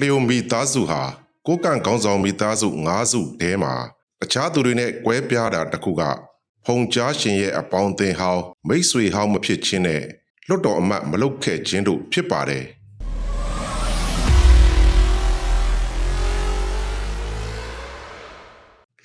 လျုံမီသားစုဟာကိုကန့်ကောင်းဆောင်မီသားစု၅စုတဲမှာအခြားသူတွေနဲ့ကွဲပြားတာတစ်ခုကဖုံကြားရှင်ရဲ့အပေါင်းအသင်းဟောင်းမိတ်ဆွေဟောင်းမဖြစ်ခြင်းနဲ့လွတ်တော်အမတ်မလုတ်ခဲ့ခြင်းတို့ဖြစ်ပါတယ်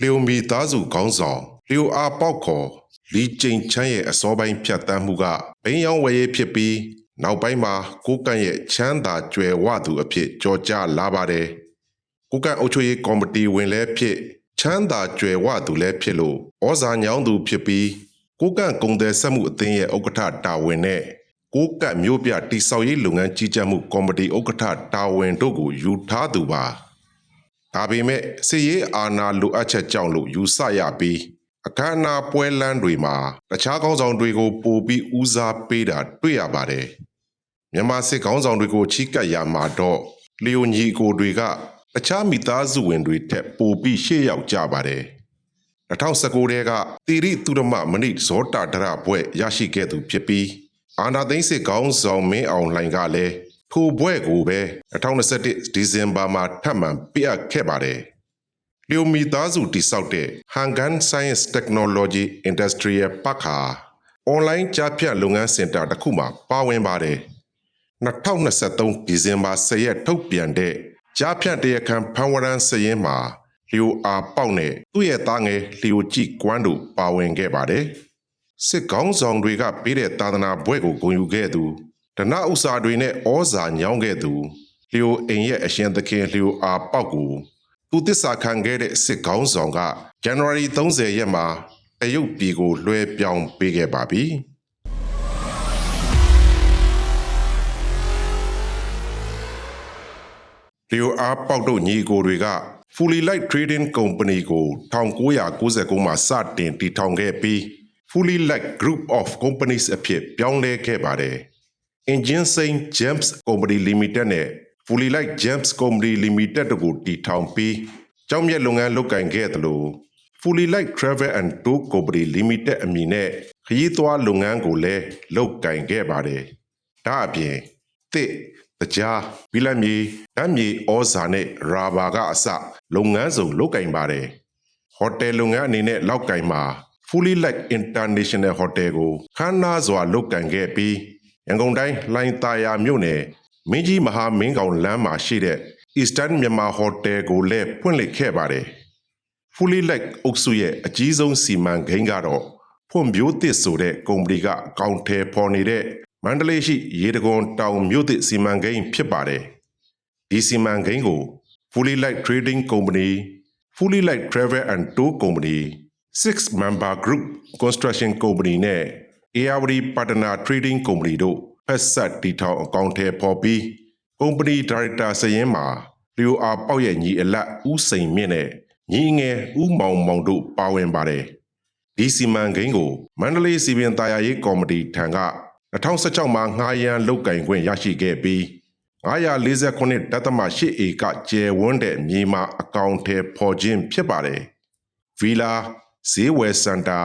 လျုံမီသားစုကောင်းဆောင်လျုံအားပေါက်ခေါ်လီကျိန်ချမ်းရဲ့အစောပိုင်းဖြတ်တန်းမှုကဘိန်းရောင်းဝယ်ရေးဖြစ်ပြီး နောက်ပိုင်းမှာကိုကန့်ရဲ့ချမ်းသာကြွယ်ဝသူအဖြစ်ကြော်ကြားလာပါတယ်ကိုကန့်အုပ်ချုပ်ရေးကော်မတီဝင်လည်းဖြစ်ချမ်းသာကြွယ်ဝသူလည်းဖြစ်လို့ဩဇာညောင်းသူဖြစ်ပြီးကိုကန့်ကုံတယ်ဆက်မှုအသင်းရဲ့ဥက္ကဋ္ဌတာဝန်နဲ့ကိုကန့်မျိုးပြတိဆောက်ရေးလုပ်ငန်းကြီးကြပ်မှုကော်မတီဥက္ကဋ္ဌတာဝန်တို့ကိုယူထားသူပါဒါပေမဲ့စီရေးအာဏာလိုအပ်ချက်ကြောင့်လို့ယူဆရပြီးအခမ်းအနားပွဲလမ်းတွေမှာတခြားကောင်းဆောင်တွေကိုပို့ပြီးဦးစားပေးတာတွေ့ရပါတယ်။ မြန်မာစစ်ကောင်းဆောင်တွေကိုချီးကပ်ရမှာတော့လီယိုညီကိုတွေကတခြားမိသားစုဝင်တွေထက်ပိုပြီးရှေ့ရောက်ကြပါတယ်။2019ထဲကတီရိသူရမမဏိဇောတာဒရဘွဲ့ရရှိခဲ့သူဖြစ်ပြီးအာနာသိန်းစစ်ကောင်းဆောင်မင်းအောင်လှိုင်ကလည်းထိုဘွဲ့ကိုပဲ2021ဒီဇင်ဘာမှာထပ်မံပြအပ်ခဲ့ပါတယ်။လျိုမီသားစုတိစောက်တဲ့ Hangan Science Technology Industrial Park ဟာအွန်လိုင်းကြားဖြတ်လုပ်ငန်းစင်တာတစ်ခုမှာပါဝင်ပါတယ်။ 2023ဒီဇင်ဘာ10ရက်ထုတ်ပြန်တဲ့ကြားဖြတ်တရားခံဖန်ဝရန်စရင်မှာလျိုအားပေါက်နဲ့သူ့ရဲ့သားငယ်လျိုကြည့်ကွမ်းတို့ပါဝင်ခဲ့ပါတယ်။စစ်ကောင်းဆောင်တွေကပေးတဲ့သာသနာဘွဲ့ကိုဂုဏ်ယူခဲ့သူဒနဥစ္စာတွေနဲ့ဩဇာညောင်းခဲ့သူလျိုအိမ်ရဲ့အရှင်သခင်လျိုအားပေါက်ကိုသူတစ္ဆာခံခဲ့တဲ့စစ်ကောင်းဆောင်ကဇန်နဝါရီ30ရက်မှာတရုတ်ပြည်ကိုလွှဲပြောင်းပေးခဲ့ပါပြီ လျိုအားပေါက်တို့ညီကိုတွေက Fully Light Trading Company ကို1999မှာစတင်တည်ထောင်ခဲ့ပြီး Fully Light Group of Companies အဖြစ်ပြောင်းလဲခဲ့ပါတယ်။ Engine Saint James Company Limited နဲ့ Fully Light James Company Limited တို့ကိုတည်ထောင်ပြီးကြောင်းမြတ်လုပ်ငန်းလုပ်ကင်ခဲ့တယ်လို့ Fully Light Travel and Tour Company Limited အမည်နဲ့ခရီးသွားလုပ်ငန်းကိုလည်းလုပ်ကင်ခဲ့ပါတယ်။ဒါအပြင်တစ် တကြားဘီလမီဓာတ်မြေဩဇာနဲ့ရာဘာကအစလုပ်ငန်းစုံလုပ်ကင်ပါတယ်။ဟိုတယ်လုပ်ငန်းအနေနဲ့လောက်ကင်မှာ Fully Light International Hotel ကိုခမ်းနားစွာလုပ်ကင်ခဲ့ပြီးရန်ကုန်တိုင်းလှိုင်သာယာမြို့နယ်မင်းကြီးမဟာမင်းကောင်လမ်းမှာရှိတဲ့ Eastern Myanmar Hotel ကိုလည်းဖွင့်လှစ်ခဲ့ပါတယ်။ Fully Light အုပ်စုရဲ့အကြီးဆုံးစီမံကိန်းကတော့ဖွံ့ဖြိုးသစ်ဆိုတဲ့ကုမ္ပဏီကအကောင့်ထဲပေါ်နေတဲ့ မန္တလေးရှိရေတကွန်တောင်မြို့သစ်စီမံကိန်းဖြစ်ပါတယ်။ဒီစီမံကိန်းကို Fully Light Trading Company, Fully Light Travel and Tour Company, Six Member Group Construction Company နဲ့ ARD Partner Trading Company တို့ဖက်ဆက်တီထောင်အကောင့်ထဲပေါ်ပြီးကုမ္ပဏီဒါရိုက်တာစရင်မှာလျိုအားပေါက်ရဲ့ညီအလတ်ဦးစိန်မြင့်နဲ့ညီငယ်ဦးမောင်မောင်တို့ပါဝင်ပါတယ်။ဒီစီမံကိန်းကိုမန္တလေးစီပင်သားယာရေးကော်မတီထံက 2016မှာငှားရမ်းလုတ်ကင်ခွင့်ရရှိခဲ့ပြီး949.8ဧကကျယ်ဝန်းတဲ့မြေမာအကောင့်ထဲပေါ်ခြင်းဖြစ်ပါတယ်။ဗီလာဈေးဝယ်စင်တာ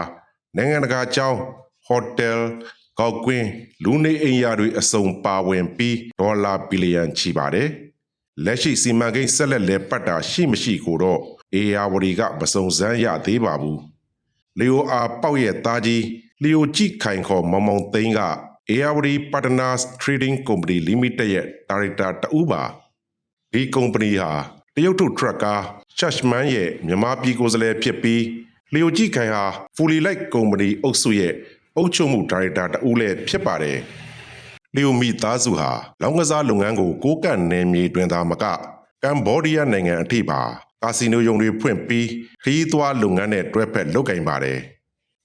နိုင်ငံတကာကျောင်းဟိုတယ်ကောက်ကွင်းလူနေအိမ်ယာတွေအစုံပါဝင်ပြီးဒေါ်လာဘီလီယံချီပါတယ်။လက်ရှိစီမံကိန်းဆက်လက်လည်ပတ်တာရှိမရှိကိုတော့အေယာဝတီကမစုံစမ်းရသေးပါဘူး။လီယိုအားပေါက်ရဲ့သားကြီးလီယိုကြည့်ခိုင်ခေါ်မောင်မောင်သိန်းက ARD Partners Trading Company Limited ရဲ့ဒါရိုက်တာတဦးပါဒီကုမ္ပဏီဟာတရုတ်ထုတ်ထရက်ကာရှက်မန်ရဲ့မြန်မာပြည်ကိုယ်စားလှယ်ဖြစ်ပြီးလီယိုကြည့်ခိုင်ဟာ Fully Light Company အုပ်စုရဲ့အုပ်ချုပ်မှုဒါရိုက်တာတဦးလည်းဖြစ်ပါတယ်လီယိုမီသားစုဟာလောင်းကစားလုပ်ငန်းကိုကိုးကန့်နယ်မြေတွင်သာမကကမ်ဘောဒီးယားနိုင်ငံအထိပါကာစီနိုယုံတွေဖွင့်ပြီးခရီးသွားလုပ်ငန်းနဲ့တွဲဖက်လုပ်ကင်ပါတယ်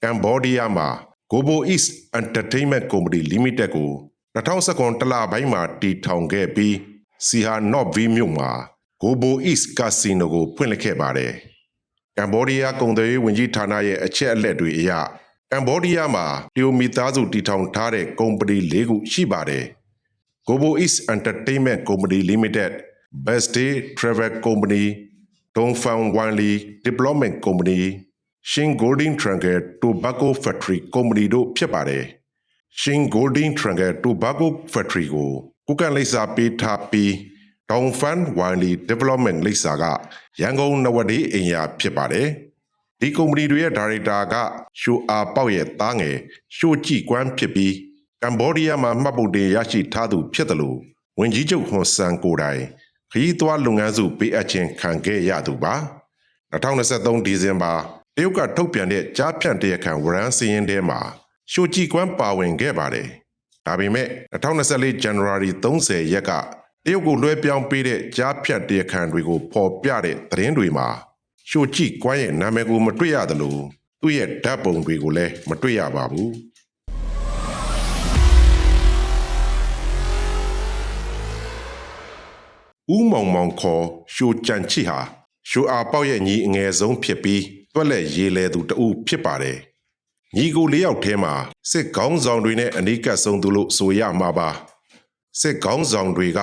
ကမ်ဘောဒီးယားမှာ Gobo East Entertainment Company Limited ကို2019တလပိုင်းမှာတည်ထောင်ခဲ့ပြီးစီဟာနော့ဗီမြို့မှာ Gobo East Casino ကိုဖွင့်လှစ်ခဲ့ပါတယ်။ကမ်ဘောဒီးယားကုန်သွယ်ရေးဝန်ကြီးဌာနရဲ့အချက်အလက်တွေအရကမ်ဘောဒီးယားမှာလျိုမီသားစုတည်ထောင်ထားတဲ့ကုမ္ပဏီ၄ခုရှိပါတယ်။ Gobo East Entertainment Company Limited, Best Day Travel Company, Dongfang Wanli Development Company, Shin Golden Triangle Tobacco Factory Company တို့ဖြစ်ပါတယ်။ Shin Golden Triangle Tobacco Factory ကိုကုကန့်လိပ်စာပေးထားပြီးတောင်ဖန်ဝိုင်လီ development လိပ်စာကရန်ကုန်နဝဒေးအိမ်ယာဖြစ်ပါတယ်ဒီကုမ္ပဏီတွေရဲ့ဒါရိုက်တာကရှိုအာပေါက်ရဲ့သားငယ်ရှိုကြည့်ကွမ်းဖြစ်ပြီးကမ်ဘောဒီးယားမှာမှတ်ပုံတင်ရရှိထားသူဖြစ်တယ်လို့ဝင်ကြီးချုပ်ဟွန်ဆန်ကိုယ်တိုင်ခရီးသွားလုပ်ငန်းစုပေးအပ်ခြင်းခံခဲ့ရသူပါ2023ဒီဇင်ဘာ တရုတ်ကထုတ်ပြန်တဲ့ကြားဖြန့်တရားခံဝရန်စည်းရင်းထဲမှာရှိုကြည့်ကွမ်းပါဝင်ခဲ့ပါတယ်ဒါပေမဲ့2024 January 30ရက်ကတရုတ်ကိုလွှဲပြောင်းပေးတဲ့ကြားဖြတ်တရားခံတွေကိုပေါ်ပြတဲ့သတင်းတွေမှာရှိုကြည့်ကွမ်းရဲ့နာမည်ကိုမတွေ့ရသလိုသူ့ရဲ့ဓာတ်ပုံတွေကိုလည်းမတွေ့ရပါဘူးဦးမောင်မောင်ခေါ်ရှိုကြံချီဟာရှိုအားပေါက်ရဲ့ညီအငယ်ဆုံးဖြစ်ပြီး တွက်လက်ရေးလဲသူတဦးဖြစ်ပါတယ်ညီကိုလေးယောက်ထဲမှာစစ်ကောင်းဆောင်တွေနဲ့အနီးကပ်ဆုံးသူလို့ဆိုရမှာပါစစ်ကောင်းဆောင်တွေက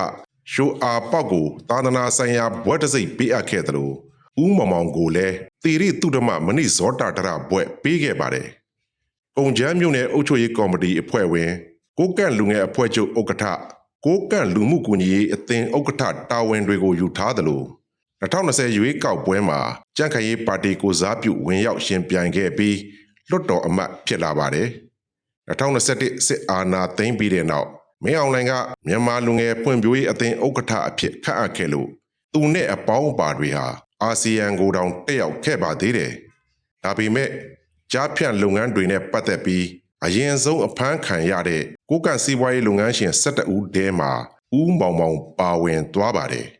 ရှိုအားပေါက်ကိုသာသနာဆိုင်ရာဘွဲ့တစိမ့်ပေးအပ်ခဲ့တယ်လို့ဦးမောင်မောင်ကိုလည်းသေရိတုဒ္ဓမမဏိဇောတာတရဘွဲ့ပေးခဲ့ပါတယ်ကုံချမ်းမြို့နယ်အုပ်ချုပ်ရေးကော်မတီအဖွဲ့ဝင်ကိုကန့်လူငယ်အဖွဲ့ချုပ်ဥက္ကဋ္ဌကိုကန့်လူမှုကူညီရေးအသင်းဥက္ကဋ္ဌတာဝန်တွေကိုယူထားတယ်လို့ 2020ရွေးကောက်ပွဲမှာကြံ့ခိုင်ရေးပါတီကိုစားပြုဝင်ရောက်ရှင်ပြိုင်ခဲ့ပြီးလွတ်တော်အမတ်ဖြစ်လာပါတယ်2021စစ်အာဏာသိမ်းပြီးတဲ့နောက်မင်းအောင်လှိုင်ကမြန်မာလူငယ်ဖွံ့ဖြိုးရေးအသင်းဥက္ကဋ္ဌအဖြစ်ခန့်အပ်ခဲ့လို့သူနဲ့အပေါင်းပါတွေဟာအာဆီယံကိုတောင်တက်ရောက်ခဲ့ပါသေးတယ်ဒါပေမဲ့ကြားဖြန့်လုပ်ငန်းတွေနဲ့ပတ်သက်ပြီးအရင်ဆုံးအဖမ်းခံရတဲ့ကိုကန့်စီးပွားရေးလုပ်ငန်းရှင်17ဦးထဲမှာဦးမောင်မောင်ပါဝင်သွားပါတယ်။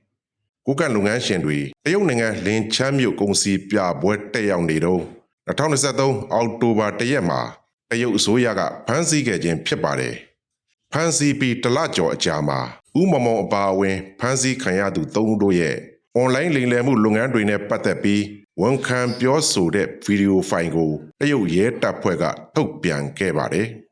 ကိုကန့်လုပ်ငန်းရှင်တွေတရုတ်နိုင်ငံလင်ချမ်းမြို့ကုန်စည်ပြပွဲတက်ရောက်နေတော့2023အောက်တိုဘာ1ရက်မှာတရုတ်အစိုးရကဖမ်းဆီးခဲ့ခြင်းဖြစ်ပါတယ်။ဖမ်းဆီးပြီးတလကျော်အကြာမှာဦးမောင်မောင်အပါအဝင်ဖမ်းဆီးခံရသူ၃ဦးတို့ရဲ့အွန်လိုင်းလိမ်လည်မှုလုပ်ငန်းတွေနဲ့ပတ်သက်ပြီးဝန်ခံပြောဆိုတဲ့ဗီဒီယိုဖိုင်ကိုတရုတ်ရဲတပ်ဖွဲ့ကထုတ်ပြန်ခဲ့ပါတယ်။